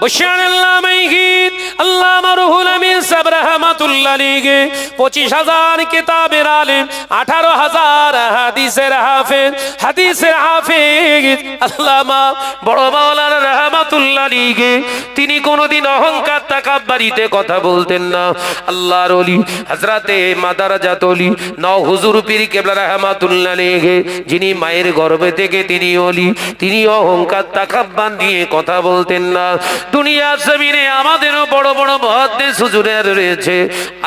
বৈশানাল্লামাইহিদ আল্লামা রুহুল আমিন। সাহেব রহমাতুল্লাহ তিনি কোনোদিন অহংকার তাকাব্বারিতে কথা বলতেন না। আল্লাহর ওলি, হযরতে মাদারাজাত ওলি, নও হুজুর পীর কেবলা রহমাতুল্লাহ আলাইহি, যিনি মায়ের গর্ভে থেকে তিনি অলি তিনি অহংকার তাকাব্বান দিয়ে কথা বলতেন না। দুনিয়ার জমিনে আমাদেরও বড় বড় মহাদ্দেশ হুজুরের রয়েছে।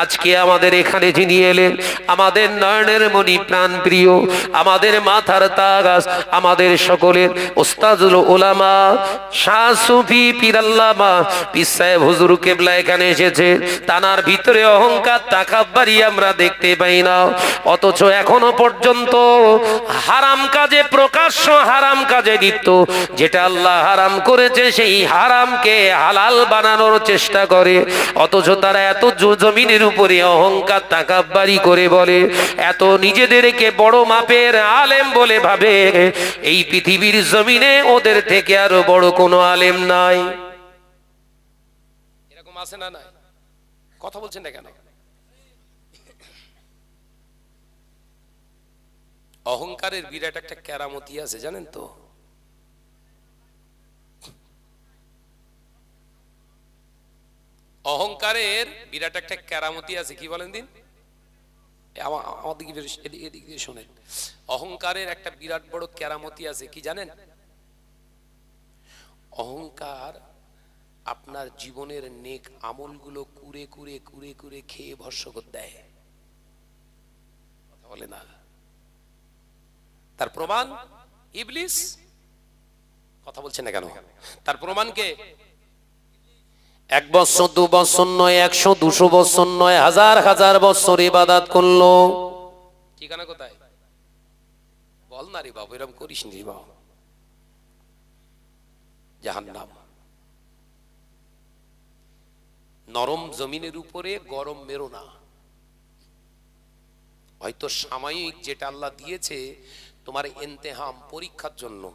আজকে আমাদের এখানে যিনি এলেন, আমাদের নয়নের মণি প্রাণ প্রিয় আমাদের মাথার তাগাস আমাদের সকলের ওস্তাজুল ওলামা শাহ সুফি পিরাল্লামা, পীর সাহেব হুজুর কেবলা এখানে এসেছে। তানার ভিতরে অহংকার, তাকাব্বারি আমরা দেখতে পাই না। অথচ এখনও পর্যন্ত হারাম কাজে প্রকাশ্য হারাম কাজে লিপ্ত। যেটা আল্লাহ হারাম করেছে, সেই হারামকে হালাল বানানোর চেষ্টা করে। অথচ তারা এত জমিনের উপরে অহংকার তাকাব্বারি করে বলে, এত নিজেদেরকে বড় মাপের আলেম বলে ভাবে, এই পৃথিবীর জমিনে ওদের থেকে আরও বড় কোনো আলেম নাই। এরকম আছে না নাই? কথা বলছেন না কেন? অহংকারের বিরাট একটা কেরামতি আছে, জানেন তো? অহংকারের বিরাট একটা কেরামতি আছে, কি বলেন দিন? শোনেন। অহংকারের একটা বিরাট বড় কেরামতি আছে, কি জানেন? অহংকার আপনার জীবনের নেক আমলগুলো কুরে কুরে কুরে কুরে খেয়ে ভস্য করে দেয়। কথা বলে না? তার প্রমাণ? ইবলিস? কথা বলছেন না কেন? তার প্রমাণকে এক বছর, দু বছর নয়, একশো, দুশো বছর নয়, হাজার হাজার বছর ইবাদাত করল। ঠিকানা কোথায়? বল না রে বাবু এরকম করিস নি বাবু। জাহান্নাম। নরম জমিনের উপরে গরম মেরো না। হয়তো সাময়িক যেটা আল্লাহ দিয়েছে তোমার এন্তেহাম পরীক্ষার জন্য।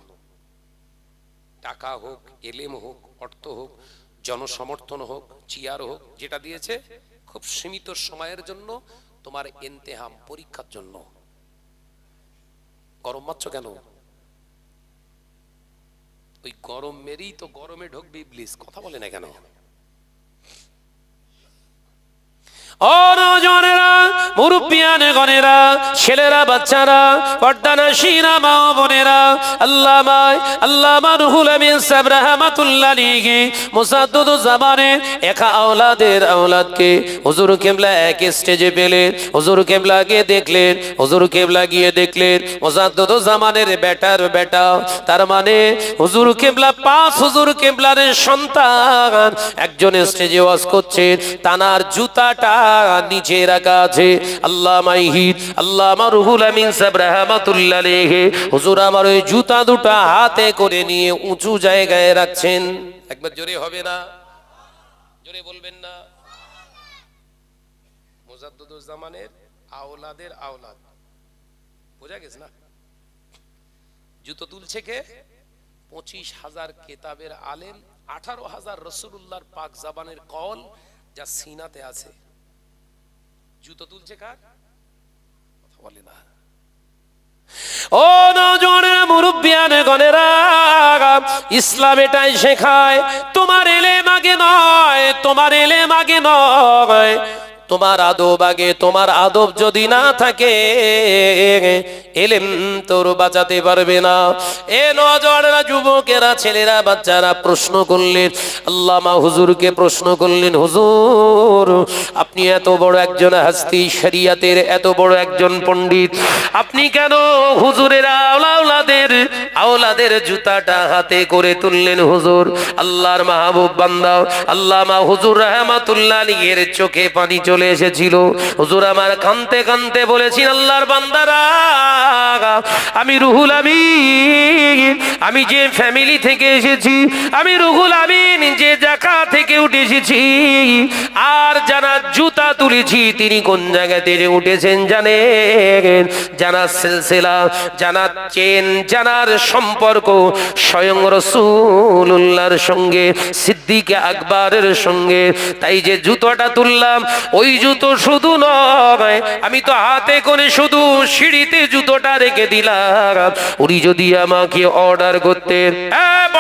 টাকা হোক, এলেম হোক, অর্থ হোক জনসমর্থন হোক, চিয়ার হোক, যেটা দিয়েছে, খুব সীমিত সময়ের জন্য তোমার এনতেহাম পরীক্ষার জন্য। গরম মারছ কেন? ওই গরম মেরেই তো গরমে ঢুকবি ইবলিস, কথা বলে না কেন? ছেলেরা, বাচ্চারা আওলাদের কেবলা দেখলেন, হুজুর কেবলা গিয়ে দেখলেন, মুসাদ্দুদ জামানের বেটার বেটা, তার মানে হুজুর কেবলা পাঁচ হুজুর কেবলার সন্তান, একজন স্টেজে ওয়াজ করছেন, তানার জুতাটা নিচে রাখা আল্লাহ মাইহিদ আল্লাহ আমার রুহুল আমিন সাহেব আলাইহি। হুজুর আমার ওই জুতা দুটা হাতে করে নিয়ে উঁচু জায়গায় রাখছেন। একবার জোরে হবে না? জোরে বলবেন না? মুজাদ্দুজ্জামানের আওলাদের আওলাদ। বোঝা গেছে না? জুতো তুলছে কে? পঁচিশ হাজার কেতাবের আলেম, আঠারো হাজার রসুল্লাহর পাক জাবানের কল যা সিনাতে আছে। জুতো তুলছে কার? কথা বলে না। ও গনেরা, ইসলাম এটাই শেখায়, তোমার এলে মাগে নয়, তোমার এলে মাগে নয়। তোমার আদব আগে, তোমার আদব যদি না থাকে, এলেম তোর বাঁচাতে পারবে না। এ নজনেরা যুবকেরা, ছেলেরা, বাচ্চারা, প্রশ্ন করলেন, আল্লামা হুজুরকে প্রশ্ন করলেন, হুজুর, আপনি এত বড় একজন হাস্তি শরিয়াতের, এত বড় একজন পণ্ডিত, আপনি কেন হুজুরের আওলাদের আওলাদের জুতাটা হাতে করে তুললেন হুজুর। আল্লাহর মাহবুব বান্দা আল্লাহ মা হুজুর রহমাতুল্লাহ এর চোখে পানি চলে এসেছিল। হুজুর আমার কানতে কানতে বলেছি আল্লাহর বান্দারা আমি রুহুল আমিন, আমি যে ফ্যামিলি থেকে এসেছি, আমি রুহুল আমিন যে জাকা থেকে উঠে এসেছি, আর যারা জুতা তুলেছি, তিনি কোন জায়গা থেকে উঠেছেন জানেন? জানা সিলসিলা, জানার চেন জানার সম্পর্ক স্বয়ং রসুল্লাহর সঙ্গে, সিদ্দিকে আকবরের সঙ্গে। তাই যে জুতোটা তুললাম, ওই জুতো শুধু নয়, আমি তো হাতে করে শুধু সিঁড়িতে জুতোটা রেখে দিলাম। উনি যদি আমাকে অর্ডার করতেন হ্যাঁ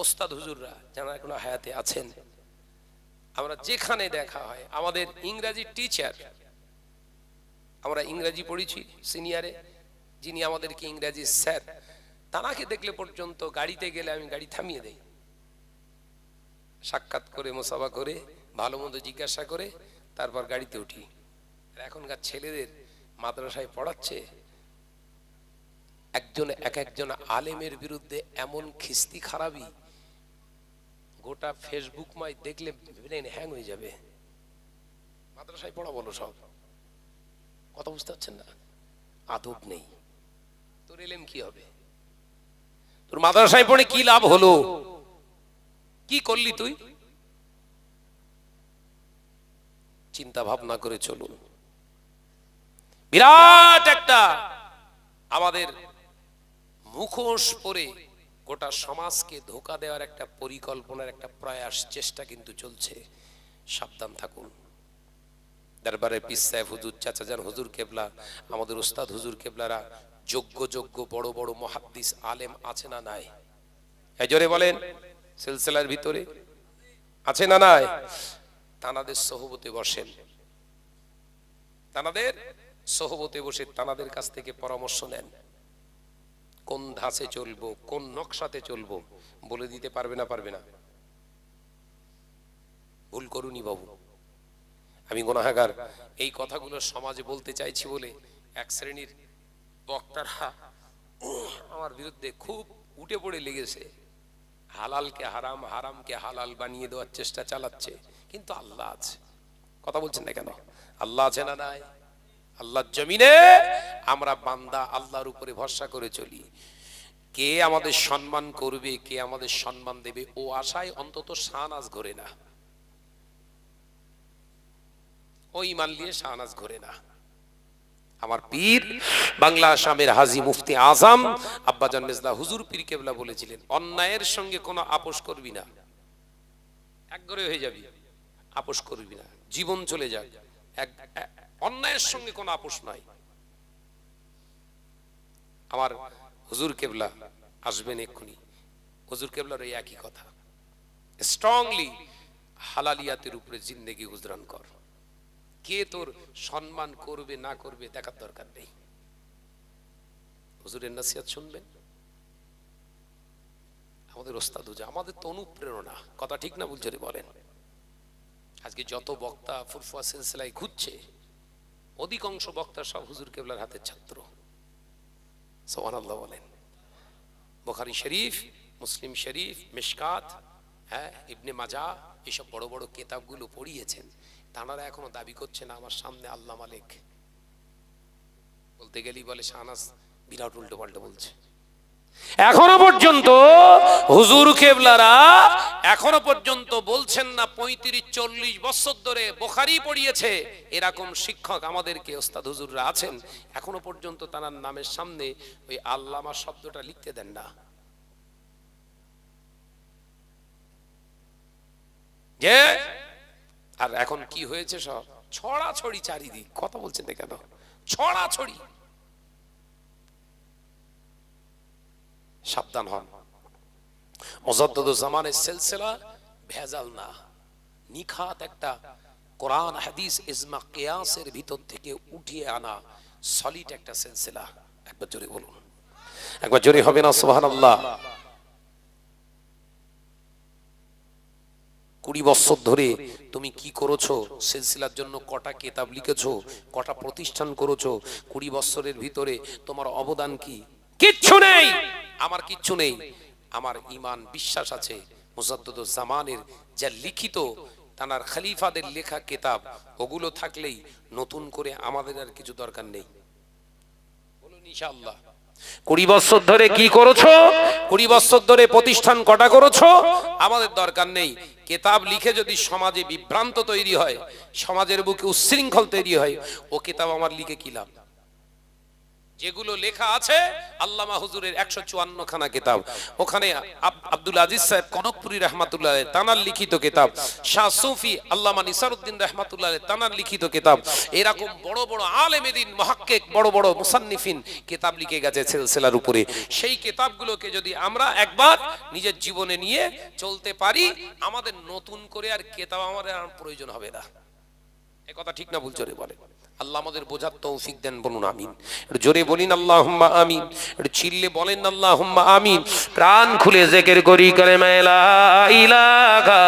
ওস্তাদ হুজুররা যারা এখনও হায়াতে আছেন, আমরা যেখানে দেখা হয়, আমাদের ইংরাজি টিচার আমরা ইংরাজি পড়েছি সিনিয়রে যিনি আমাদেরকে ইংরাজি স্যার তানাকে দেখলে পর্যন্ত গাড়িতে গেলে আমি গাড়ি থামিয়ে দেই। সাক্ষাৎ করে, মোসাফা করে, ভালো মন্দ জিজ্ঞাসা করে, তারপর গাড়িতে উঠি। এখনকার ছেলেদের মাদ্রাসায় পড়াচ্ছে, একজন এক একজন আলেমের বিরুদ্ধে এমন খিস্তি খারাপই গোটা ফেসবুক মাই দেখলে হ্যাং হয়ে যাবে। মাদ্রাসায় পড়া বলো সব। কথা বুঝতে পারছেন না? আদব নেই। তোর এলেম কি হবে? তোর মাদ্রাসায় পড়ে কি লাভ হলো? কি করলি তুই? চিন্তা ভাবনা করে চলুন। বিরাট একটা আমাদের মুখোশ পরে গোটা সমাজকে ধোকা দেওয়ার একটা পরিকল্পনার একটা প্রয়াস, চেষ্টা কিন্তু চলছে। সাবধান থাকুন। দরবারে পিস সাহেব হুজুর চাচাজান হুজুর কেবলা, আমাদের উস্তাদ হুজুর কেবলারা, যোগ্য যোগ্য বড় বড় মহাদ্দিস আলেম আছে না নাই? জোরে বলেন, সিলসিলার ভিতরে আছে না নাই? তানাদের সহবতে বসেন। তানাদের সহবতে বসে তানাদের কাছ থেকে পরামর্শ নেন। কোন ধাঁচে চলবো, কোন নকশাতে চলবো, বলে দিতে পারবে না পারবে না। ভুল করুনি বাবু। আমি গোনাহাগার, এই কথাগুলো সমাজে বলতে চাইছি বলে এক শ্রেণির বক্তারা আমার বিরুদ্ধে খুব উঠে পড়ে লেগেছে। হালালকে হারাম, হারামকে হালাল বানিয়ে দেওয়ার চেষ্টা চালাচ্ছে। কিন্তু আল্লাহ আছে। কথা বলছেন না কেন? আল্লাহ আছে না নাই? আল্লাহর জমিনে, আমরা বান্দা আল্লাহর উপরে ভরসা করে চলি। কে আমাদের সম্মান করবে, কে আমাদের সম্মান দেবে, ও আশায় অন্তত শাহনাজ ঘরে না। ওই মান নিয়ে শাহনাজ ঘরে না। আমার পীর, বাংলা আসামের হাজি মুফতি আজম, আব্বাজান মেজদা হুজুর পীর কেবলা বলেছিলেন, অন্যায়ের সঙ্গে কোনো আপোষ করবি না। একঘরে হয়ে যাবি, আপোষ করবি না। জীবন চলে যাক। এক এক- অন্যায়ের সঙ্গে কোনো আপোষ নাই। আমার হুজুর কেবলা আসবেন এক্ষুনি। হুজুর কেবলার এই একই কথা। স্ট্রংলি হালালিয়াতের উপরে জিন্দেগি গুজরান কর। কে তোর সম্মান করবে, না করবে, দেখার দরকার নেই। হুজুরের নাসিহাত শুনবেন? আমাদের ওস্তাদ হুজা, আমাদের তো অনুপ্রেরণা। কথা ঠিক না বুঝতে বলেন। আজকে যত বক্তা ফুরফুয়া সিলসিলায় ঘুরছে অধিকাংশ বক্তা সব হুজুর কেবলার হাতের ছাত্র। সোহান আল্লাহ বলেন। বোখারি শরীফ, মুসলিম শরীফ, মিশকাত হ্যাঁ ইবনে মাজা, এসব বড় বড় কেতাবগুলো পড়িয়েছেন। তাঁরা এখনও দাবি করছেন, আমার সামনে আল্লাহ মালিক। বলতে গেলেই বলে, শাহনাজ বিরাট উল্টো পাল্টো বলছে। এখনও পর্যন্ত হুজুর কেবলারা এখনও পর্যন্ত বলছেন না পঁয়ত্রিশ, চল্লিশ বছর ধরে বোখারি পড়িয়েছে। এরকম শিক্ষক আমাদেরকে ওস্তাদ হুজুররা আছেন। এখনও পর্যন্ত তার নামের সামনে ওই আল্লামা শব্দটা লিখতে দেন না। যে? আর এখন কি হয়েছে সব? ছড়াছড়ি চারিদিক। কথা বলছেন কেন? ছড়াছড়ি। সাবধান হন। জামানের সিলসিলা ভেজাল না। নিখাত একটা কোরআন, হাদিস, ইজমা, কেয়াসের ভিতর থেকে উঠিয়ে আনা সলিড একটা সিলসিলা। একবার জোরে বলুন। একবার জোরে হবে না, সুবহানাল্লাহ। কুড়ি বছর ধরে তুমি কি করেছ? সিলসিলার জন্য কটা কেতাব লিখেছো? কটা প্রতিষ্ঠান করেছ? কুড়ি বছরের ভিতরে তোমার অবদান কি? কিচ্ছু নেই। আমার কিচ্ছু নেই। আমার ইমান বিশ্বাস আছে। মুজাদ্দুজ্জামানের যা লিখিত তানার খলিফাদের লেখা কেতাব ওগুলো থাকলেই নতুন করে আমাদের আর কিছু দরকার নেই। বলুন ইনশাআল্লাহ। কুড়ি বছর ধরে কি করেছ? কুড়ি বছর ধরে প্রতিষ্ঠান কটা করেছ? আমাদের দরকার নেই। কেতাব লিখে যদি সমাজে বিভ্রান্ত তৈরি হয় সমাজের বুকে উচ্ছৃঙ্খল তৈরি হয় ও কেতাব আমার লিখে কি লাভ? যেগুলো লেখা আছে আল্লামা হুজুরের একশো চুয়ান্ন খানা কেতাব। ওখানে আব- আব্দুল আজিজ সাহেব কনকপুরি রহমাতুল্লাহ তানার লিখিত কেতাব। শাহ সুফি আল্লামা নিসারুদ্দিন রহমাতুল্লাহ তানার লিখিত কেতাব। এরকম বড় বড় আলেমেদিন মহাক্কেক, বড় বড় মুসান্নিফিন কেতাব লিখে গেছে সিলসিলার উপরে। সেই কেতাবগুলোকে যদি আমরা একবার নিজের জীবনে নিয়ে চলতে পারি, আমাদের নতুন করে আর কেতাব আমাদের প্রয়োজন হবে না। এ কথা ঠিক না, ভুল জোরে বলে। আল্লাহ আমাদের বোঝার তৌফিক দেন, বলুন আমিন। জোরে বলিন আল্লাহ হুম্মা আমিন। একটু চিল্লে বলেন আল্লাহ হুম্মা আমিন। প্রাণ খুলে জেকের করি করে মেলা ইলাহা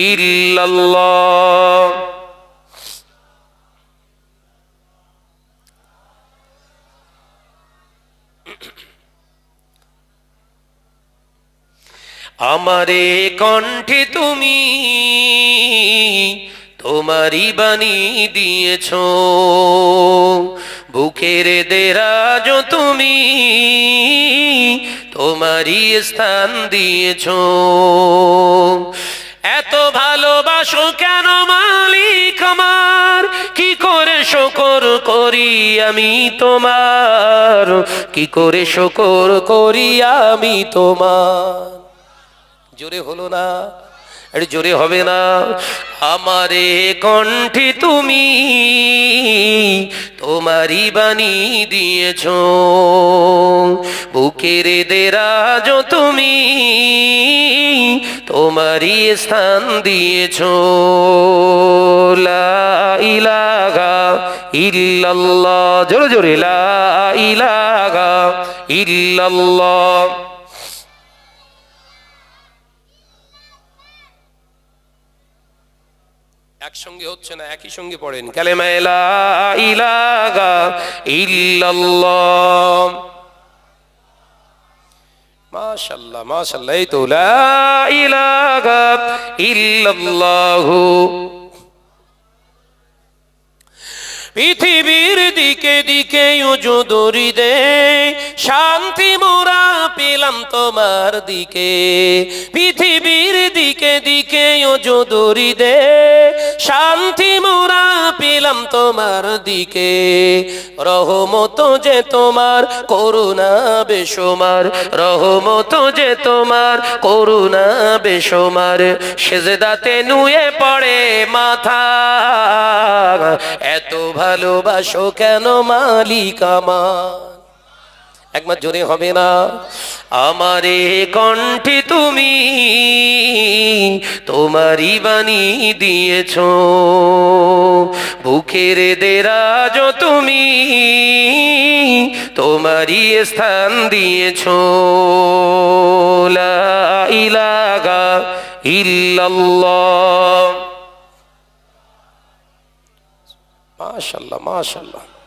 ইল্লাল্লাহ। আমারে কণ্ঠে তুমি তোমারই বাণী দিয়েছ। বুকের দেরাজ তুমি, তোমারই স্থান দিয়েছ। এত ভালোবাসো কেন মালিক আমার? কি করে শকর করি আমি তোমার? কি করে শকর করি আমি তোমার? জোরে হলো না। আরে জোরে হবে না। আমারে কণ্ঠে তুমি তোমারই বাণী দিয়েছ। বুকের দেরাজ তুমি তোমারই স্থান দিয়েছ। ইল্লাল্লাহ, জোরে জোরে, লা ইলাহা ইল্লাল্লাহ। একসঙ্গে হচ্ছে না, একই সঙ্গে পড়েন। কালেমা মাশাআল্লাহ মাশাআল্লাহ এই তো ইল্লাল্লাহু। পৃথিবীর দিকে দিকে উজুদরি দে, শান্তি মোরা পেলাম তোমার দিকে। পৃথিবীর দিকে দিকে উজুদরি দে শান্তি মোরা পেলাম তোমার দিকে। রহমত যে তোমার, করুণা বেসমার রহমত যে তোমার, করুণা বেসমার সেজদাতে নুয়ে পড়ে মাথা। এত ভালোবাসো কেন মালিক আমার? একবার জোরে হবে না। আমারে কণ্ঠে তুমি তোমারই বাণী দিয়েছ। বুকের দেরাজ তুমি তোমারই স্থান দিয়েছ। লা ইলাহা ইল্লাল্লাহ। মাশাল্লাহ মাশাল্লাহ।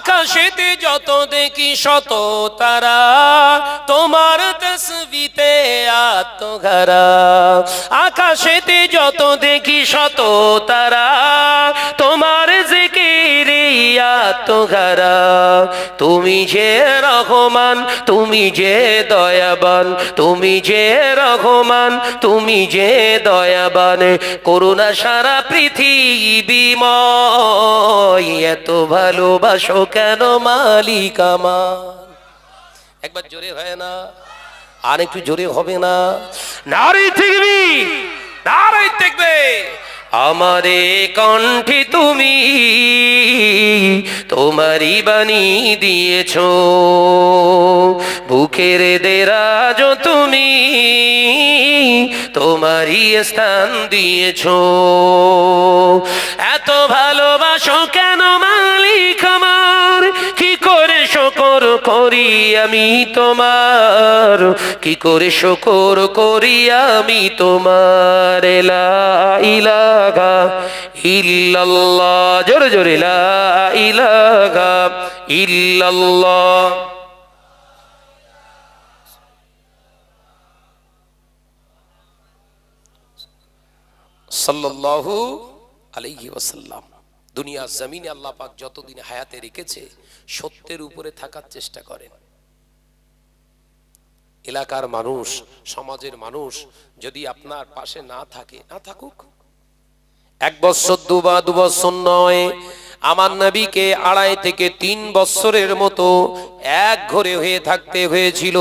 আকাশেতে যত দেখি শত তারা তোমার তসবিতে আত্মঘরা। আকাশেতে যত দেখি শত তারা তোমার আত্মঘরা তুমি যে রহমান, তুমি যে দয়াবান, তুমি যে রহমান, তুমি যে দয়াবান, করুণা সারা পৃথিবীময় এত ভালোবাসো কেন মালিক একবার জোরে হয় না, আর একটু জোরে হবে না। নারী থাকবি নারী থাকবে আমারে কণ্ঠে তুমি তোমারই বাণী দিয়েছ। বুকের দেরাজ তুমি তোমারই স্থান দিয়েছ। এত ভালোবাসো কেন মালিক আমার? কি করে শকর করি আমি তোমার। কি করে শকর করি আমি তোমার? লা ইলাহা ইল্লাল্লাহ। জোরে জোরে, লা ইলাহা ইল্লাল্লাহ। সাল্লাল্লাহু আলাইহি ওয়াসাল্লাম। দুনিয়া জমিনে আল্লাহ পাক যতদিন হায়াতে রেখেছে, সত্যের উপরে থাকার চেষ্টা করেন। এলাকার মানুষ, সমাজের মানুষ যদি আপনার পাশে না থাকে, না থাকুক। এক বছর, দু বা দু বছর নয়, আমার নবীকে আড়াই থেকে তিন বছরের মতো এক ঘরে হয়ে থাকতে হয়েছিল।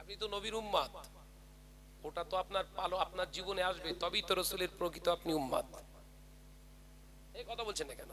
আপনি তো নবীর উম্মাদ। ওটা তো আপনার পালো আপনার জীবনে আসবে, তবেই তো রসুলের প্রকৃত আপনি উম্মাদ। এই কথা বলছেন না কেন?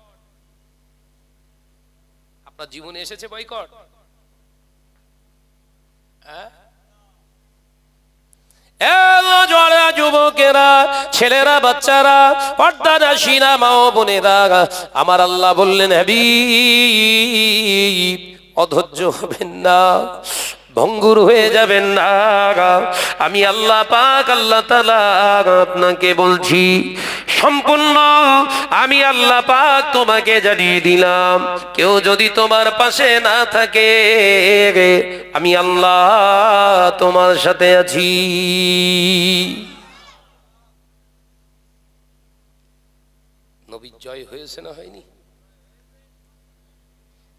আপনার জীবনে এসেছে বয়কট? হ্যাঁ? যুবকেরা, ছেলেরা, বাচ্চারা ও বোনেরা। আমার আল্লাহ বললেন অধৈর্য হবেন না, ভঙ্গুর হয়ে যাবেন না। আমি আল্লাহ পাক, আল্লাহ তালা আপনাকে বলছি সম্পূর্ণ। আমি আল্লাহ পাক তোমাকে জানিয়ে দিলাম, কেউ যদি তোমার পাশে না থাকে, আমি আল্লাহ তোমার সাথে আছি। নবীর জয় হয়েছে না হয়নি?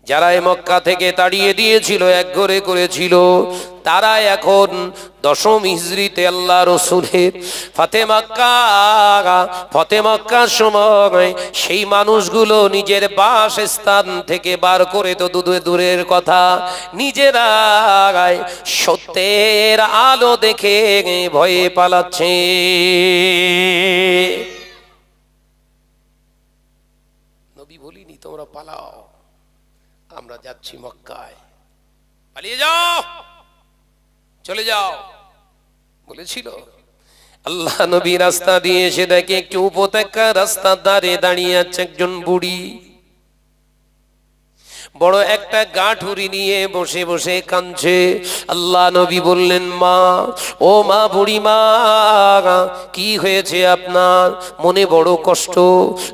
যারা এ মক্কা থেকে তাড়িয়ে দিয়েছিল, এক ঘরে করেছিল, তারা এখন দশম হিজড়িতে আল্লাহ রসুলের ফাতে মক্কা, ফতে মক্কার সময় সেই মানুষগুলো নিজের বাসস্থান থেকে বার করে, তো দূরে দূরের কথা, নিজেরা সত্যের আলো দেখে ভয়ে পালাচ্ছে। নবী বলিনি তোমরা পালাও। আমরা যাচ্ছি মক্কায়। পালিয়ে যাও। চলে যাও। বলেছিল আল্লাহ নবী রাস্তা দিয়ে এসে দেখে একটি উপত্যকা রাস্তার ধারে দাঁড়িয়ে আছে একজন বুড়ি। বড় একটা গাঁঠুরি নিয়ে বসে বসে কাঁদছে। আল্লাহ নবী বললেন মা ও মা বুড়ি মা কি হয়েছে আপনার? মনে বড় কষ্ট।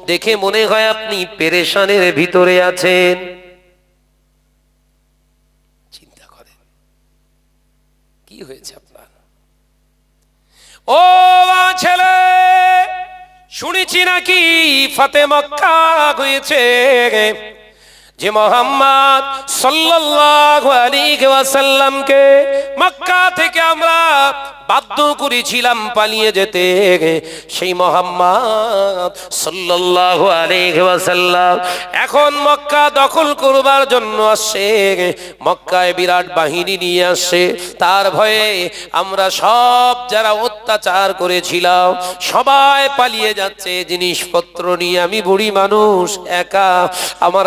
দেখে মনে হয় আপনি পেরেশানের ভিতরে আছেন চিন্তা করেন হয়েছে আপনার ও ছেলে শুনেছি নাকি ফাতে মক্কা হয়েছে যে মোহাম্মদ ওয়াসাল্লামকে মক্কা থেকে আমরা বাধ্য করেছিলাম পালিয়ে যেতে। সেই মোহাম্মদ আলাইহি ওয়াসাল্লাম এখন মক্কা দখল করবার জন্য আসছে। মক্কায় বিরাট বাহিনী নিয়ে আসছে। তার ভয়ে আমরা সব যারা অত্যাচার করেছিলাম, সবাই পালিয়ে যাচ্ছে। জিনিসপত্র নিয়ে আমি বুড়ি মানুষ, একা। আমার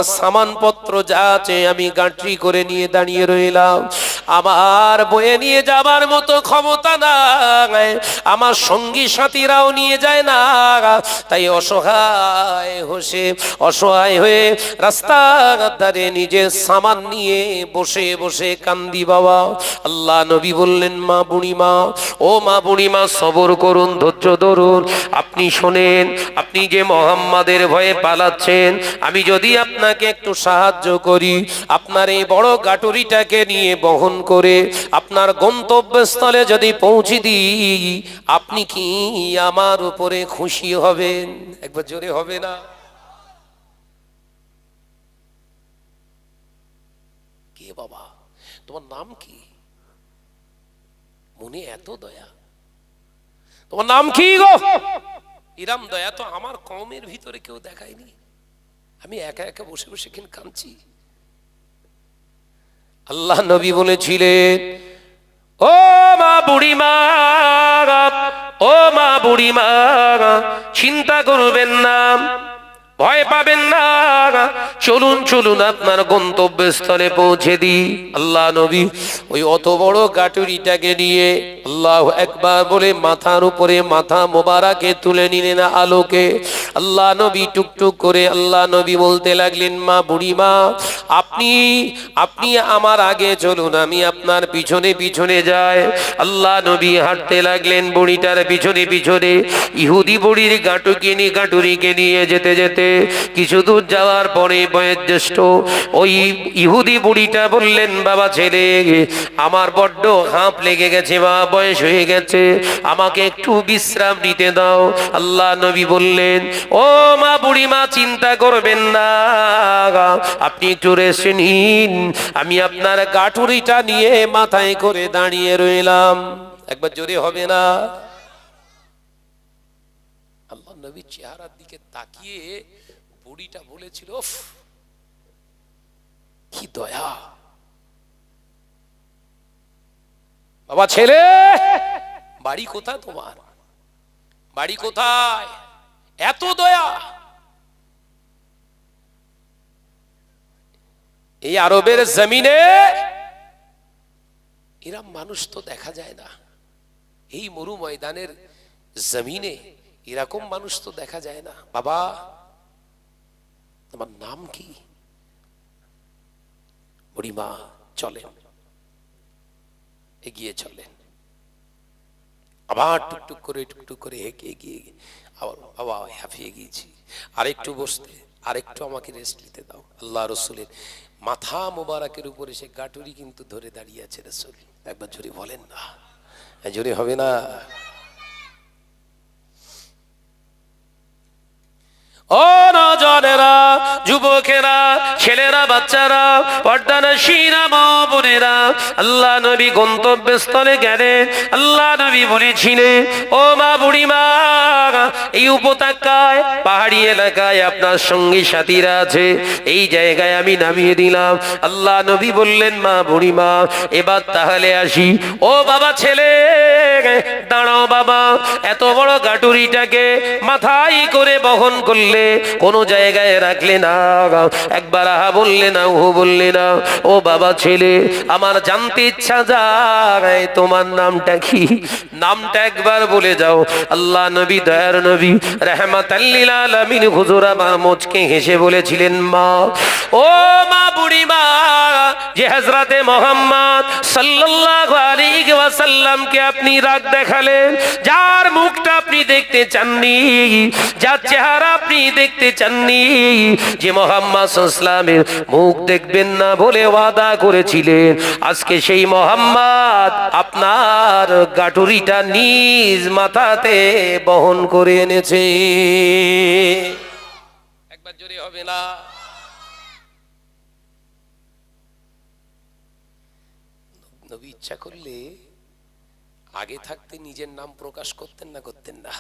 সামানপত্র যা আছে আমি গাঁটরি করে নিয়ে দাঁড়িয়ে রইলাম। আমার বয়ে নিয়ে যাবার মতো ক্ষমতা নাই। আমার সঙ্গী সাথীরাও নিয়ে যায় না। তাই অসহায় হোসে, অসহায় হয়ে রাস্তার ধারে নিজের সামান নিয়ে বসে বসে কান্দি বাবা। আল্লাহ নবী বললেন, মা বুড়িমা, ও মা বুড়িমা, সবর করুন, ধৈর্য ধরুন। আপনি শোনেন, আপনি যে মোহাম্মদের ভয়ে পালাচ্ছেন, আমি যদি আপনাকে একটু সাহায্য করি, আপনার এই বড় গাটুরিটাকে নিয়ে বহন করে আপনার গন্তব্যস্থলে যদি পৌঁছে দিই, আপনি কি আমার উপরে খুশি হবেন? একবার জোরে হবে না। কে বাবা? তোমার নাম কি? মনে এত দয়া। তোমার নাম কি গো? ইরাম দয়া তো আমার কমের ভিতরে কেউ দেখায়নি। আমি একা একা বসে বসে কিন কাঁদছি? আল্লাহ নবী বলেছিলেন ও মা বুড়ি মা ও মা বুড়ি মা চিন্তা করবেন না। ভয় পাবেন না। চলুন চলুন আপনার গন্তব্যস্থলে পৌঁছে দি আল্লাহ নবী ওই অত বড় গাটুরিটাকে নিয়ে আল্লাহ একবার বলে মাথার উপরে মাথা মোবারাকে তুলে নিলেন আলোকে। আল্লাহ নবী টুকটুক করে আল্লাহ নবী বলতে লাগলেন, মা বুড়ি মা আপনি আপনি আমার আগে চলুন, আমি আপনার পিছনে পিছনে যাই। আল্লাহ নবী হাঁটতে লাগলেন, বুড়িটার পিছনে পিছনে। ইহুদি বুড়ির গাঁটুকে নিয়ে গাঁটুরিকে নিয়ে যেতে যেতে কিছু দূর যাওয়ার পরে বয়োজ্যেষ্ঠ ওই ইহুদি বুড়িটা বললেন, বাবা ছেলে, আমার বড্ড হাঁপ লেগে গেছে বা বয়স হয়ে গেছে, আমাকে একটু বিশ্রাম নিতে দাও। আল্লাহ নবী বললেন, ও মা বুড়ি মা চিন্তা করবেন না, আপনি একটু রেস্ট নিন, আমি আপনার গাঠুরিটা নিয়ে মাথায় করে দাঁড়িয়ে রইলাম। একবার জোরে হবে না? আল্লাহ নবী চেহারার দিকে তাকিয়ে বুড়িটা বলেছিল কি দয়া। বাবা, ছেলে, বাড়ি কোথায় তোমার? বাড়ি কোথায়? এত দয়া? এই আরবের জমিনে এরম মানুষ তো দেখা যায় না। এই মরু ময়দানের জমিনে এরকম মানুষ তো দেখা যায় না। বাবা তোমার নাম কি? বুড়িমা চলেন। এগিয়ে চলেন। আবার টুকটুক করে টুকটুক করে হেঁকে এগিয়ে আবার বাবা হাঁপিয়ে গিয়েছি। আরেকটু বসতে, আরেকটু আমাকে রেস্ট নিতে দাও। আল্লাহ রসুলের মাথা মোবারকের উপরে সে গাটুরি কিন্তু ধরে দাঁড়িয়ে আছে রসুল। একবার জোরে বলেন না। জোরে হবে না। ও যুবকেরা, ছেলেরা, বাচ্চারা মা বোনেরা, আল্লাহ নবী আল্লাহ নবী ও মা বুড়িমা, এই উপত্যকায়, পাহাড়ি এলাকায় আপনার সঙ্গী সাথীরা আছে, এই জায়গায় আমি নামিয়ে দিলাম। আল্লাহ নবী বললেন, মা বুড়িমা, এবার তাহলে আসি। ও বাবা ছেলে, দাঁড়াও বাবা, এত বড় গাটুরিটাকে মাথায় করে বহন করলে কোন জায়গায় রাখলে না। একবার আহা বললে না ও বললে না। ও বাবা ছেলে, আমার জানতে ইচ্ছা যায় তোমার নামটা কি? নামটা একবার বলে যাও। আল্লাহ নবী, দয়ার নবী রহমাত আলামিন হুজুর আমার মোচকে হেসে বলেছিলেন, মা, ও মা বুড়ি মা যে হজরতে মোহাম্মদ সাল্লাল্লাহু আলাইহি আপনি রাগ দেখালেন, যার মুখটা আপনি দেখতে চাননি, যার চেহারা আপনি দেখতে চাননি। যে মোহাম্মদ ইসলামের মুখ দেখবেন না বলে ওয়াদা করেছিলেন। আজকে সেই মোহাম্মদ আপনার গাটুরিটা নিজ মাথাতে বহন করে এনেছে। একবার জোরে হবে না। ইচ্ছা করলে আগে থাকতে নিজের নাম প্রকাশ করতেন না করতেন না।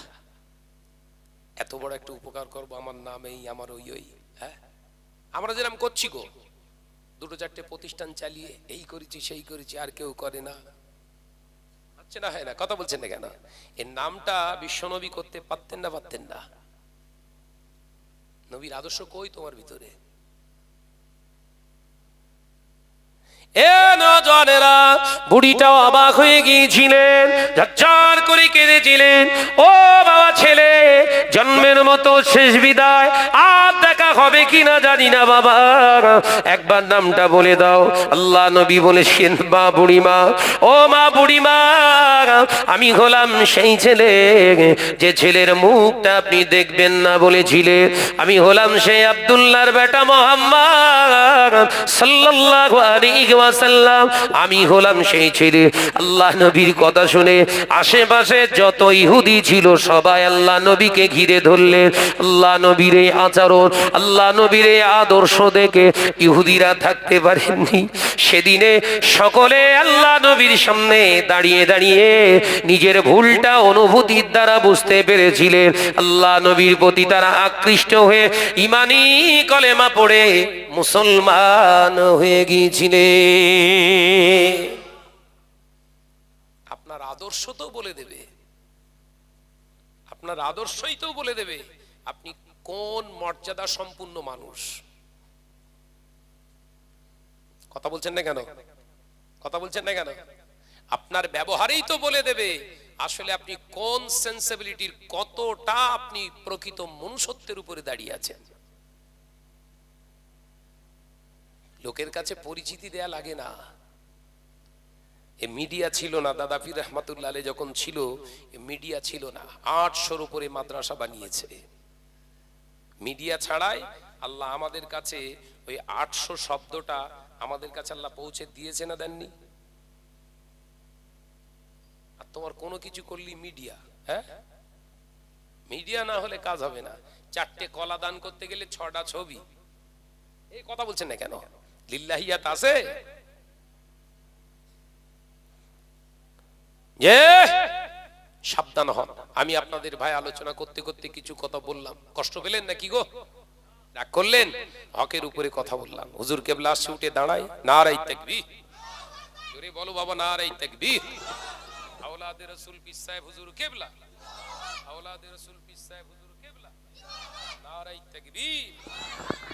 এত বড় একটা উপকার করব আমার নাম এই আমার ওই ওই হ্যাঁ? আমরা যেরকম করছি গো, দুটো চারটে প্রতিষ্ঠান চালিয়ে এই করেছি, সেই করেছি, আর কেউ করে না। হচ্ছে না, হয় না, কথা বলছেন না কেন? এর নামটা বিশ্বনবী করতে পারতেন না পারতেন না? নবীর আদর্শ কই তোমার ভিতরে? এ নজনেরা বুড়িটাও অবাক হয়ে গিয়েছিলেন ঝরঝর করে কেঁদেছিলেন। ও বাবা ছেলে শেষ বিদায়। আর দেখা হবে কিনা জানি না বাবা। একবার নামটা বলে দাও। আল্লাহ নবী বলেছেন, মা বুড়িমা, ও মা বুড়িমা, আমি হলাম সেই ছেলে। যে ছেলের মুখটা আপনি দেখবেন না বলেছিলেন আমি হলাম সেই আব্দুল্লাহর বেটা মোহাম্মদ সাল্লাল্লাহু আলাইহি ওয়াসাল্লাম। আমি হলাম সেই ছেলে। আল্লাহ নবীর কথা শুনে আশেপাশে যত ইহুদি ছিল, সবাই আল্লাহ নবীকে ঘিরে ধরলেন। আল্লাহ নবীর এই আচরণ, আল্লাহ নবীর এই আদর্শ দেখে ইহুদিরা থাকতে পারেননি। সেদিনে সকলে আল্লাহ নবীর সামনে দাঁড়িয়ে দাঁড়িয়ে নিজের ভুলটা অনুভূতির দ্বারা বুঝতে পেরেছিলেন। আল্লাহ নবীর প্রতি তারা আকৃষ্ট হয়ে ইমানি কলেমা পড়ে মুসলমান হয়ে গিয়েছিলেন। আপনার আদর্শ তো বলে দেবে। আপনার আদর্শই তো বলে দেবে। আপনি কোন মর্যাদা সম্পূর্ণ মানুষ? কথা বলছেন না কেন? কথা বলছেন না কেন? আপনার ব্যবহারেই তো বলে দেবে, আসলে আপনি কোন সেন্সিবিলিটির কতটা আপনি প্রকৃত মনুষ্যত্বের উপরে দাঁড়িয়ে আছেন? লোকের কাছে পরিচিতি দেয়া লাগে না। এ মিডিয়া ছিল না, দাদা পীর রহমাতুল্লাহ যখন ছিল মিডিয়া ছিল না। আটশোর উপরে মাদ্রাসা বানিয়েছে। মিডিয়া ছাড়াই আল্লাহ আমাদের কাছে ওই আটশো শব্দটা আমাদের কাছে আল্লাহ পৌঁছে দিয়েছে না দেননি? আর তোমার কোনো কিছু করলি মিডিয়া হ্যাঁ? মিডিয়া না হলে কাজ হবে না। চারটে কলা দান করতে গেলে ছটা ছবি। এই কথা বলছেন না কেন? লিল্লাহিয়াত আছে? যে সাবধান হন। আমি আপনাদের ভাই আলোচনা করতে করতে কিছু কথা বললাম। কষ্ট পেলেন নাকি গো? রাগ করলেন? হকের উপরে কথা বললাম। হুজুর কেবলা আসছে উঠে দাঁড়ায় নারাই তাকবি জোরে বলো বাবা, নারাই তাকবি আওলাদে রাসূল সাহেব হুজুর কেবলা। আওলাদে রাসূল সাহেব হুজুর কেবলা। নারাই তাকবীর।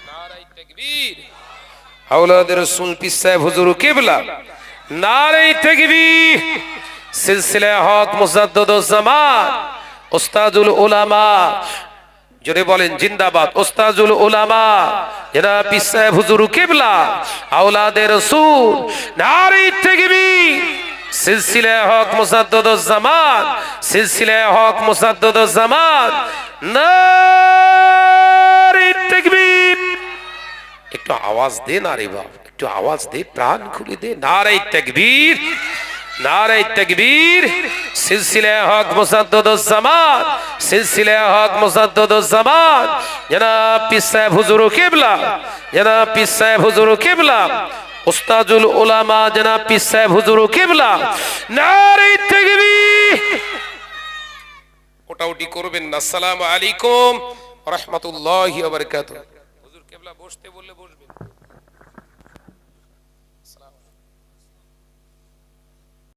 নারাই তাকবীর। আওলাদে রাসূল সাহেব হুজুর কেবলা। নারাই তাকবীর। সিলসিলা হক মুসাদ্দুজ্জামান উস্তাদুল উলামা জোরে বলেন জিন্দাবাদ ওস্তাজুল উলামা এরা পিসায় হুজুর কিবলা, আওলাদে রাসূল, নারী তাকবীর সিলসিলা হক মুসাদ্দুজ্জামান সিলসিলা হক মুসাদ্দুজ্জামান নারী তাকবীর একটু আওয়াজ দে না রে বাপ, একটু আওয়াজ দে, প্রাণ খুলে দে নারাই তাকবীর নারাই তাকবীর সিলসিলা হক মুসাদ্দুজ্জামান সিলসিলা হক মুসাদ্দুজ্জামান জনাব পীর সাহেব হুজুর কিবলা জনাব পীর সাহেব হুজুর কিবলা উস্তাজুল উলামা জনাব পীর সাহেব হুজুর কিবলা। নারাই তাকবীর। ওটাউটি করবেন না। আসসালামু আলাইকুম রাহমাতুল্লাহি ওয়া বারাকাতুহু। হুজুর কিবলা বসতে বললে